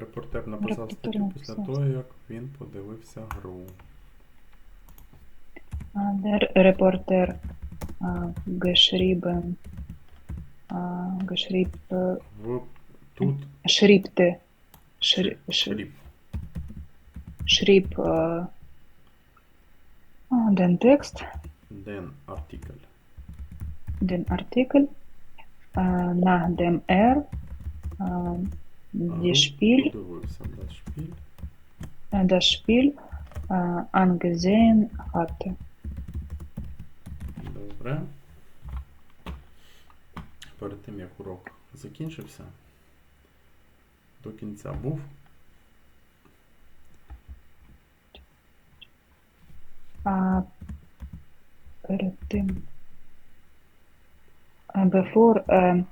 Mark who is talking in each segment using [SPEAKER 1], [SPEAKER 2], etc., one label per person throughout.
[SPEAKER 1] Репортер написав статтю після того, як він подивився гру.
[SPEAKER 2] Der Reporter а, geschrieben, а, geschrieb, е,
[SPEAKER 1] В тут
[SPEAKER 2] schrieb äh, ah, den Text,
[SPEAKER 1] Den Artikel.
[SPEAKER 2] den Artikel, äh, nach dem er äh,
[SPEAKER 1] Гру
[SPEAKER 2] Spiel,
[SPEAKER 1] Подивився на шпіль.
[SPEAKER 2] äh, das Spiel äh.
[SPEAKER 1] Добре. Перед тим, як урок закінчився, до кінця був.
[SPEAKER 2] А перед тим, bevor äh,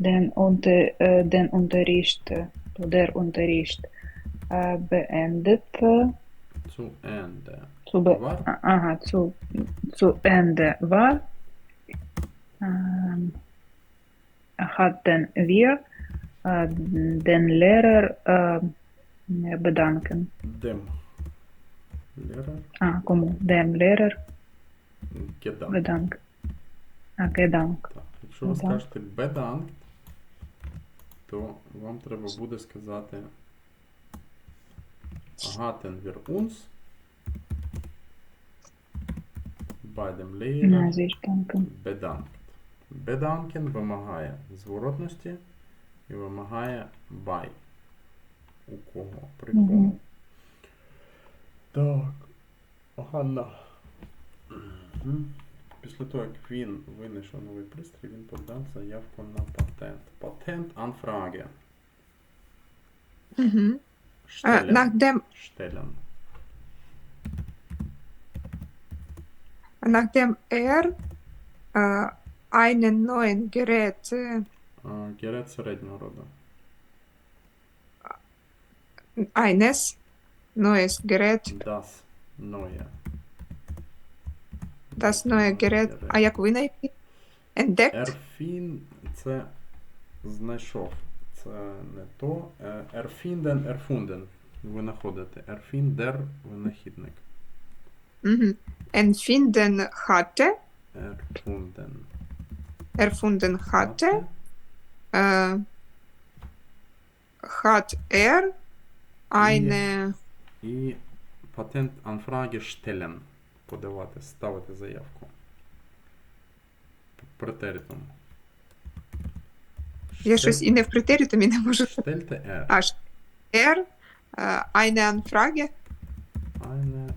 [SPEAKER 2] den, unter, äh, den Unterricht, äh, der Unterricht äh, beendet äh,
[SPEAKER 1] Zu Ende.
[SPEAKER 2] zu, be
[SPEAKER 1] War.
[SPEAKER 2] aha, zu, zu Ende war, ähm, hatten wir äh, den Lehrer äh, bedanken.
[SPEAKER 1] Dem Lehrer
[SPEAKER 2] Ah, кому? Dem Lehrer
[SPEAKER 1] gedankt.
[SPEAKER 2] bedankt. А, gedankt.
[SPEAKER 1] Так, якщо ви
[SPEAKER 2] Ну, так.
[SPEAKER 1] скажете bedankt, то вам треба буде сказати hatten wir uns bei dem Lehrer bedankt. Bedanken вимагає зворотності і вимагає by. У кого? При
[SPEAKER 2] Мгм.
[SPEAKER 1] кому? Так. Ганна. Мгм. Після того, як він винайшов новий пристрій, він подав заявку на патент. Патент Anfrage.
[SPEAKER 3] Mhm. Äh, nachdem,
[SPEAKER 1] Stellen.
[SPEAKER 3] nachdem er äh, einen neuen Gerät äh,
[SPEAKER 1] А, Gerät середнього роду.
[SPEAKER 3] eines neues Gerät,
[SPEAKER 1] Das neue.
[SPEAKER 3] Das neue Gerät, а як винайти? Entdeckt?
[SPEAKER 1] Ерфін це знайшов. Це не то. Е, Ерфінден, ерфунден. Винаходити. Ерфін, дер, винахідник.
[SPEAKER 3] Mhm. Empfinden hatte,
[SPEAKER 1] Ерфунден.
[SPEAKER 3] erfunden hatte, äh, hat er eine,
[SPEAKER 1] І патент Anfrage stellen. Подавати, ставити заявку. Претеритум.
[SPEAKER 3] я щось і не в претеритумі не можу.
[SPEAKER 1] Стельте er.
[SPEAKER 3] Аж äh, eine Anfrage,
[SPEAKER 1] Eine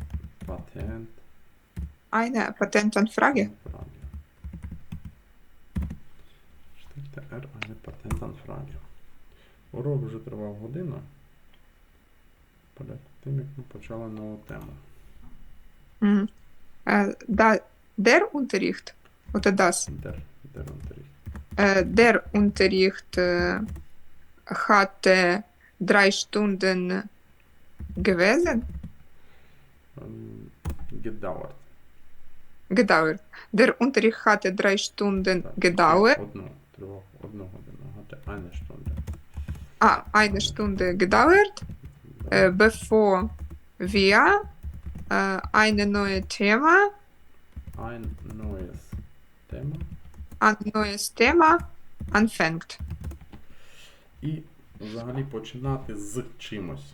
[SPEAKER 1] Patent
[SPEAKER 3] eine Patentanfrage.
[SPEAKER 1] Anfrage. Стельте er eine Patent Anfrage. Урок вже тривав годину. Перед тим, як ми почали нову тему.
[SPEAKER 3] Mhm. Äh, da, der Unterricht oder das?
[SPEAKER 1] Дер, дер Unterricht.
[SPEAKER 3] Äh, der Unterricht äh, hatte drei Stunden gewesen,
[SPEAKER 1] Ем, Gedauert.
[SPEAKER 3] gedauert. Der Unterricht hatte drei Stunden
[SPEAKER 1] Так,
[SPEAKER 3] gedauert.
[SPEAKER 1] Одну, тривав одну годину. Гати eine Stunde.
[SPEAKER 3] Ah, eine Stunde gedauert, äh, bevor wir äh, ein neues Thema,
[SPEAKER 1] Ein neues Thema.
[SPEAKER 3] ein neues Thema anfängt.
[SPEAKER 1] І взагалі починати з чимось.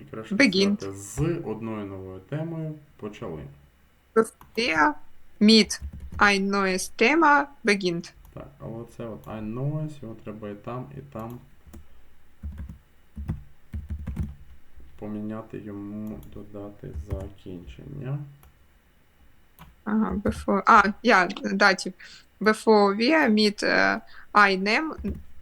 [SPEAKER 1] І краще
[SPEAKER 3] Begin.
[SPEAKER 1] сказати, з одною новою темою почали.
[SPEAKER 3] Wir mit ein neues Thema beginnt.
[SPEAKER 1] Так, а оце от ein neues, його треба і там, і там поміняти йому, додати закінчення.
[SPEAKER 3] Aha, bevor, ah, ja, Dativ. Bevor wir mit äh, einem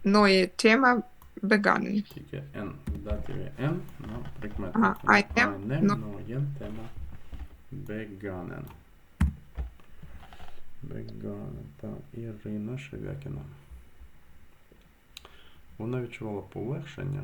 [SPEAKER 3] neuen Thema begannen.
[SPEAKER 1] Тільки N в дативі N на прикметнику.
[SPEAKER 3] Ага,
[SPEAKER 1] einem,
[SPEAKER 3] ну.
[SPEAKER 1] neuen тема begannen. Begannen. Так, Ірина Шевякіна. Вона відчувала полегшення.